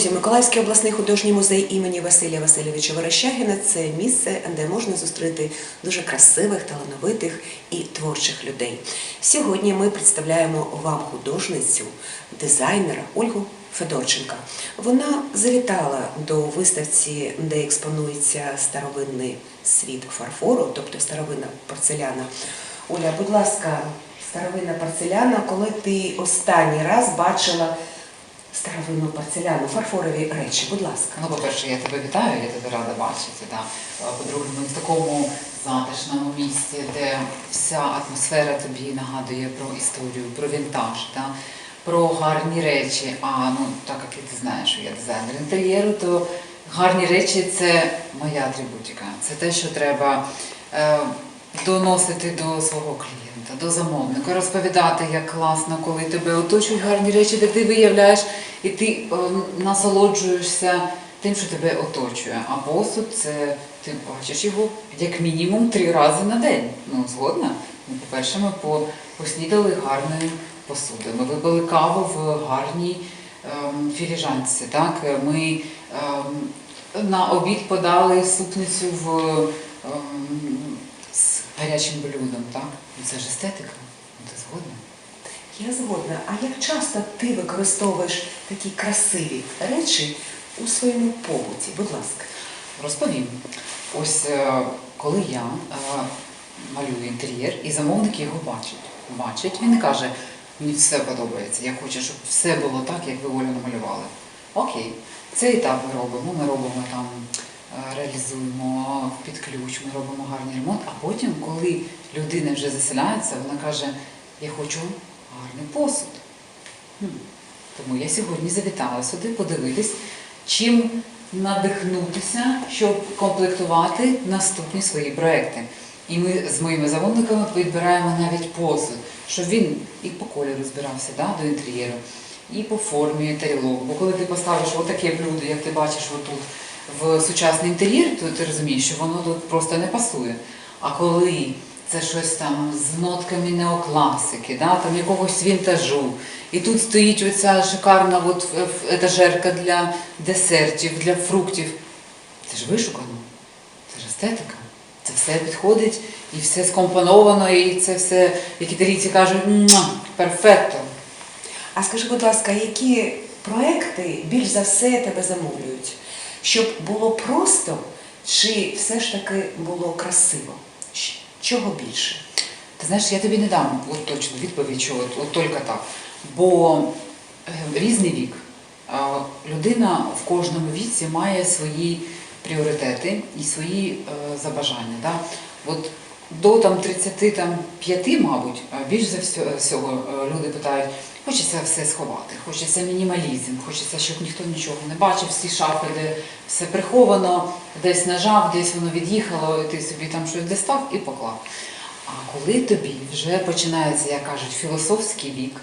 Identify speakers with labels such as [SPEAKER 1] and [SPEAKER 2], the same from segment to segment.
[SPEAKER 1] Друзі, Миколаївський обласний художній музей імені Василія Васильовича Верещагіна це місце, де можна зустріти дуже красивих, талановитих і творчих людей. Сьогодні ми представляємо вам художницю, дизайнера Ольгу Федорченка. Вона завітала до виставці, де експонується старовинний світ фарфору, тобто старовинна порцеляна. Оля, будь ласка, старовинна порцеляна, коли ти останній раз бачила старовинну порцеляну, фарфорові речі, будь ласка.
[SPEAKER 2] Ну, по-перше, я тебе вітаю, я тебе рада бачити. Да. По-друге, ми в такому затишному місці, де вся атмосфера тобі нагадує про історію, про вінтаж, да, про гарні речі. А ну, так як і ти знаєш, що я дизайнер інтер'єру, то гарні речі це моя атрибутика. Це те, що треба е, доносити до свого клієнта, до замовника, розповідати, як класно, коли тебе оточують гарні речі, де ти виявляєш і ти е, насолоджуєшся тим, що тебе оточує. А посуд це ти бачиш його як мінімум три рази на день. Ну, згодна? Ну, по-перше, ми по- поснідали гарною посудою. Ми вибили каву в гарній ем, філіжанці. Так? Ми ем, на обід подали супницю в ем, з гарячим блюдом. Так? Ну, Це ж естетика. Ну, Ти згодна?
[SPEAKER 1] Я згодна. А як часто ти використовуєш такі красиві речі у своєму побуті? Будь ласка.
[SPEAKER 2] Розповім. Ось е, коли я е, малюю інтер'єр, і замовник його бачить. Бачить, він не каже, мені все подобається, я хочу, щоб все було так, як ви Оля намалювали. Окей, цей етап ми робимо. Ми робимо там, реалізуємо під ключ, ми робимо гарний ремонт, а потім, коли людина вже заселяється, вона каже, я хочу гарний посуд. Тому я сьогодні завітала сюди подивитись, чим надихнутися, щоб комплектувати наступні свої проекти. І ми з моїми замовниками підбираємо навіть посуд, щоб він і по кольору збирався да, до інтер'єру, і по формі тарілок. Бо коли ти поставиш отаке блюдо, як ти бачиш отут, в сучасний інтер'єр, то ти розумієш, що воно тут просто не пасує. А коли це щось там з нотками неокласики, да, там якогось вінтажу. І тут стоїть оця шикарна от, е, етажерка для десертів, для фруктів. Це ж вишукано, це ж естетика. Це все підходить і все скомпоновано, і це все, як італійці кажуть, «Муа, перфетто.
[SPEAKER 1] А скажи, будь ласка, які проекти більш за все тебе замовлюють? Щоб було просто, чи все ж таки було красиво? Чого більше?
[SPEAKER 2] Ти знаєш, я тобі не дам от точну відповідь, що от, от тільки так. Бо е, різний вік. Людина в кожному віці має свої пріоритети і свої е, забажання. Да? От до там, 35, мабуть, більш за всього е, люди питають, хочеться все сховати, хочеться мінімалізм, хочеться, щоб ніхто нічого не бачив, всі шафи, де все приховано, десь нажав, десь воно від'їхало, і ти собі там щось дістав і поклав. А коли тобі вже починається, як кажуть, філософський вік,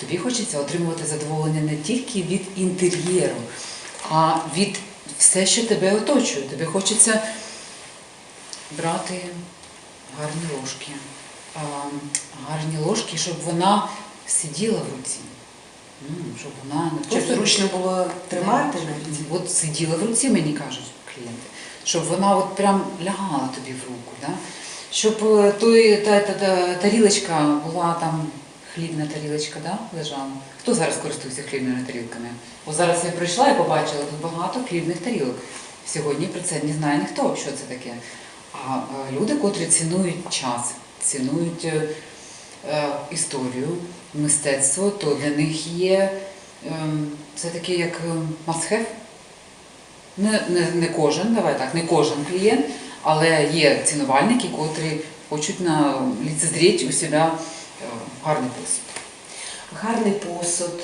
[SPEAKER 2] тобі хочеться отримувати задоволення не тільки від інтер'єру, а від все, що тебе оточує. Тобі хочеться брати гарні ложки, гарні ложки, щоб вона сиділа в руці. М, Щоб вона не просто
[SPEAKER 1] зручно було тримати навіть?
[SPEAKER 2] От сиділа в руці, мені кажуть клієнти, щоб вона от прям лягала тобі в руку, да? щоб е, той, та, та, та, тарілочка була там, хлібна тарілочка, да? лежала. Хто зараз користується хлібними тарілками? Бо зараз я прийшла і побачила тут багато хлібних тарілок. Сьогодні про це не знає ніхто, що це таке. А е, люди, котрі цінують час, цінують е, історію, мистецтво, то для них є ем, це таке як ем, must have. Не, не, не кожен, давай так, не кожен клієнт, але є цінувальники, котрі хочуть на ліцезріть у себе е, гарний посуд.
[SPEAKER 1] Гарний посуд,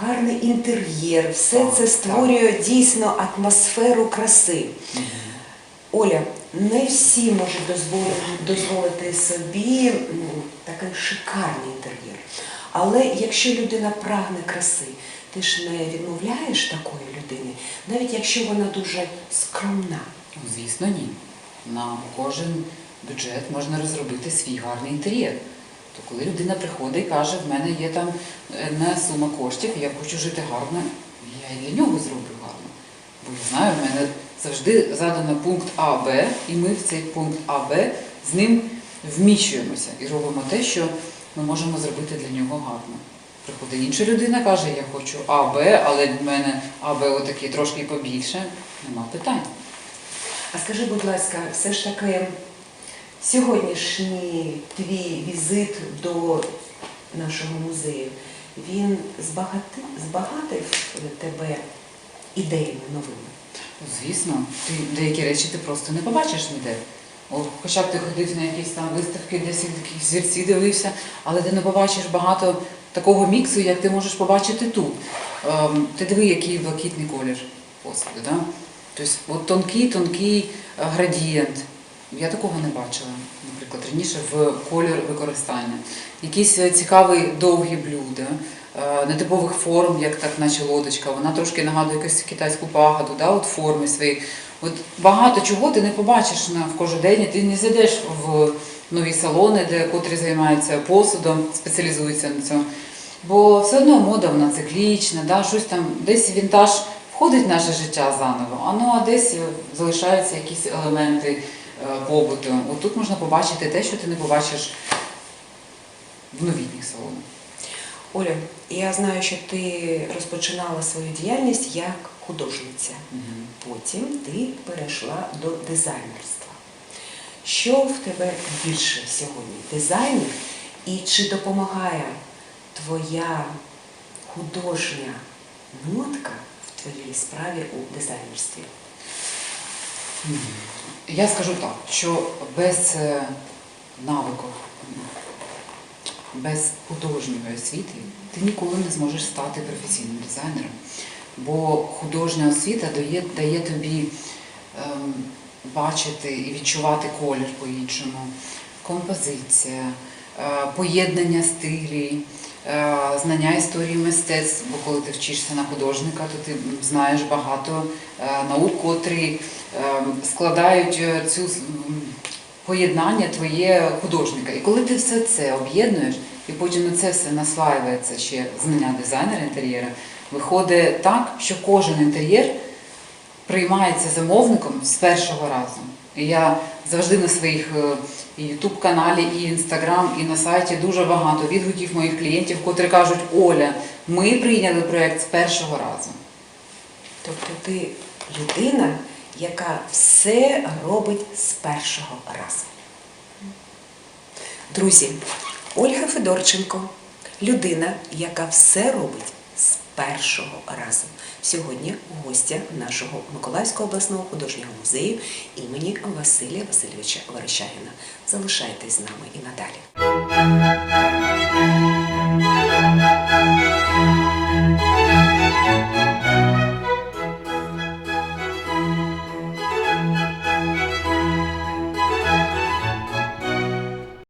[SPEAKER 1] гарний інтер'єр, все
[SPEAKER 2] Так,
[SPEAKER 1] це
[SPEAKER 2] так.
[SPEAKER 1] створює дійсно атмосферу краси. Оля, не всі можуть дозволити, дозволити собі м, такий шикарний інтер'єр. Але якщо людина прагне краси, ти ж не відмовляєш такої людини, навіть якщо вона дуже скромна.
[SPEAKER 2] Ну, звісно, ні. На кожен бюджет можна розробити свій гарний інтер'єр. То коли людина приходить і каже, в мене є там одна сума коштів, я хочу жити гарно, я і для нього зроблю гарно. Бо я знаю, в мене завжди задано пункт А, Б, і ми в цей пункт А, Б з ним вміщуємося і робимо те, що ми можемо зробити для нього гарно. Приходить інша людина, каже, я хочу А, Б, але в мене А, Б отакі трошки побільше. Нема питань.
[SPEAKER 1] А скажи, будь ласка, все ж таки сьогоднішній твій візит до нашого музею, він збагатив тебе ідеями новими?
[SPEAKER 2] Звісно, ти деякі речі ти просто не побачиш ніде. О, хоча б ти ходив на якісь там виставки, десь якісь зірці дивився, але ти не побачиш багато такого міксу, як ти можеш побачити тут. Ем, ти диви, який блакитний колір посуду. Да? Тобто от тонкий, тонкий е, градієнт. Я такого не бачила, наприклад, раніше в колір використання. Якісь е, цікаві довгі блюда, нетипових форм, як так, наче лодочка. Вона трошки нагадує якусь китайську пагаду, да, от форми свої. От багато чого ти не побачиш в кожен день, ти не зайдеш в нові салони, де котрі займаються посудом, спеціалізуються на цьому. Бо все одно мода вона циклічна, да, щось там десь вінтаж входить в наше життя заново, а ну а десь е, залишаються якісь елементи е, побуту. От тут можна побачити те, що ти не побачиш в новітніх салонах.
[SPEAKER 1] Оля, я знаю, що ти розпочинала свою діяльність як художниця. Потім ти перейшла до дизайнерства. Що в тебе більше сьогодні? Дизайнер? І чи допомагає твоя художня нотка в твоїй справі у дизайнерстві?
[SPEAKER 2] Я скажу так, що без е, навиків, без художньої освіти ти ніколи не зможеш стати професійним дизайнером. Бо художня освіта дає, дає тобі ем, бачити і відчувати колір по-іншому, композиція, е, поєднання стилів, е, знання історії мистецтв, бо коли ти вчишся на художника, то ти знаєш багато е, наук, котрі е, складають цю поєднання твоє художника. І коли ти все це об'єднуєш, і потім на це все наслаюється ще знання дизайнера інтер'єра, виходить так, що кожен інтер'єр приймається замовником з першого разу. І я завжди на своїх е, і YouTube каналі, і Інстаграм, і на сайті дуже багато відгуків моїх клієнтів, котрі кажуть, Оля, ми прийняли проєкт з першого разу.
[SPEAKER 1] Тобто ти людина, яка все робить з першого разу. Друзі, Ольга Федорченко людина, яка все робить з першого разу. Сьогодні гостя нашого Миколаївського обласного художнього музею імені Василія Васильовича Верещагіна. Залишайтесь з нами і надалі.